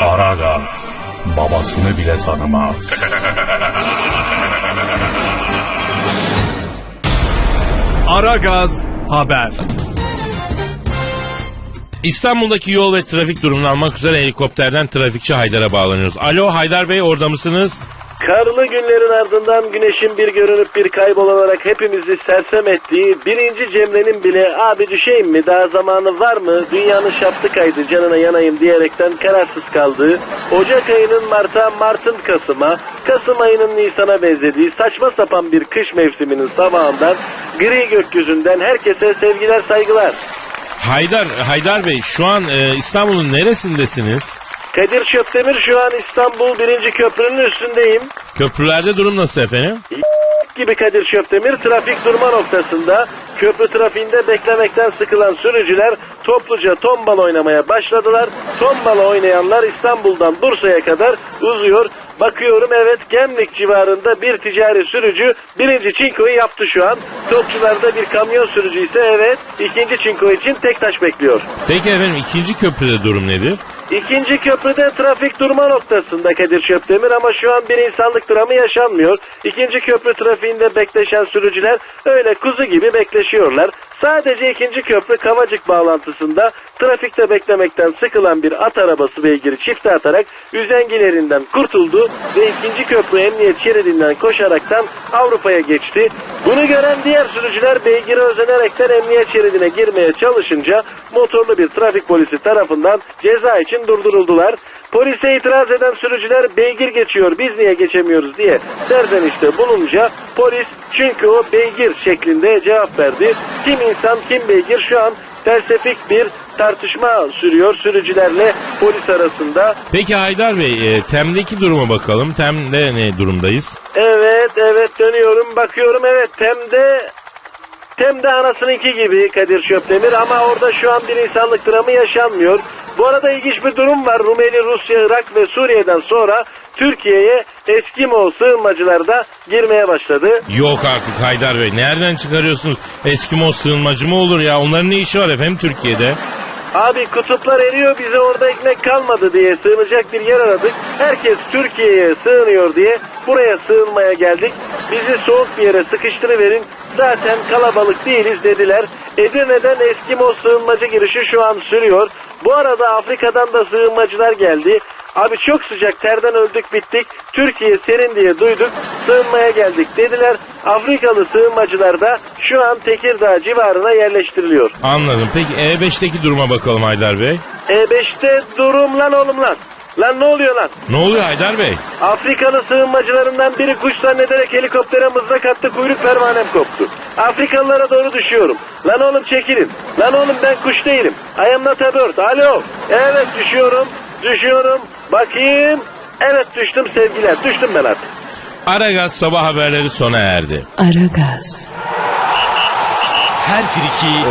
Aragaz babasını bile tanımaz. Aragaz Haber. İstanbul'daki yol ve trafik durumunu almak üzere helikopterden trafikçi Haydar'a bağlanıyoruz. Alo Haydar Bey orada mısınız? Karlı günlerin ardından güneşin bir görünüp bir kaybolarak hepimizi sersem ettiği birinci Cemre'nin bile abi düşeyim mi daha zamanı var mı dünyanın şaptı kaydı canına yanayım diyerekten kararsız kaldığı Ocak ayının Mart'a Mart'ın Kasım'a Kasım ayının Nisan'a benzediği saçma sapan bir kış mevsiminin sabahından gri gökyüzünden herkese sevgiler saygılar. Haydar Haydar Bey şu an e, İstanbul'un neresindesiniz? Kadir Çöptemir şu an İstanbul birinci köprünün üstündeyim. Köprülerde durum nasıl efendim? gibi Kadir Çöptemir trafik durma noktasında köprü trafiğinde beklemekten sıkılan sürücüler topluca tombal oynamaya başladılar. Tombala oynayanlar İstanbul'dan Bursa'ya kadar uzuyor. Bakıyorum evet Gemlik civarında bir ticari sürücü birinci çinkoyu yaptı şu an. Topçularda bir kamyon sürücü ise evet ikinci çinko için tek taş bekliyor. Peki efendim ikinci köprüde durum nedir? İkinci köprüde trafik durma noktasında Kadir Çöptemir ama şu an bir insanlık dramı yaşanmıyor. İkinci köprü trafiğinde bekleşen sürücüler öyle kuzu gibi bekleşiyorlar. Sadece ikinci köprü Kavacık bağlantısında trafikte beklemekten sıkılan bir at arabası beygiri çifte atarak üzengilerinden kurtuldu ve ikinci köprü emniyet şeridinden koşaraktan Avrupa'ya geçti. Bunu gören diğer sürücüler beygiri özenerekten emniyet şeridine girmeye çalışınca motorlu bir trafik polisi tarafından ceza için durduruldular. Polise itiraz eden sürücüler beygir geçiyor biz niye geçemiyoruz diye serzenişte bulunca polis çünkü o beygir şeklinde cevap verdi. Kim insan kim beygir şu an felsefik bir tartışma sürüyor sürücülerle polis arasında. Peki Haydar Bey e, Tem'deki duruma bakalım. Tem'de ne durumdayız? Evet evet dönüyorum bakıyorum evet Tem'de Tem'de anasınınki gibi Kadir Şöpdemir ama orada şu an bir insanlık dramı yaşanmıyor. Bu arada ilginç bir durum var. Rumeli, Rusya, Irak ve Suriye'den sonra Türkiye'ye Eskimo sığınmacılar da girmeye başladı. Yok artık Haydar Bey. Nereden çıkarıyorsunuz? Eskimo sığınmacı mı olur ya? Onların ne işi var efendim Türkiye'de? Abi kutuplar eriyor bize orada ekmek kalmadı diye sığınacak bir yer aradık. Herkes Türkiye'ye sığınıyor diye buraya sığınmaya geldik. Bizi soğuk bir yere sıkıştırıverin. Zaten kalabalık değiliz dediler. Edirne'den Eskimo sığınmacı girişi şu an sürüyor. Bu arada Afrika'dan da sığınmacılar geldi. Abi çok sıcak terden öldük bittik. Türkiye serin diye duyduk. Sığınmaya geldik dediler. Afrikalı sığınmacılar da şu an Tekirdağ civarına yerleştiriliyor. Anladım. Peki E5'teki duruma bakalım Haydar Bey. E5'te durum lan oğlum lan. Lan ne oluyor lan? Ne oluyor Haydar Bey? Afrikalı sığınmacılarından biri kuş zannederek helikoptere mızrak attı kuyruk pervanem koptu. Afrikalılara doğru düşüyorum. Lan oğlum çekilin. Lan oğlum ben kuş değilim. I am not a bird. Alo. Evet düşüyorum. Düşüyorum. Bakayım. Evet düştüm sevgiler. Düştüm ben artık. Aragaz sabah haberleri sona erdi. Aragaz. Her friki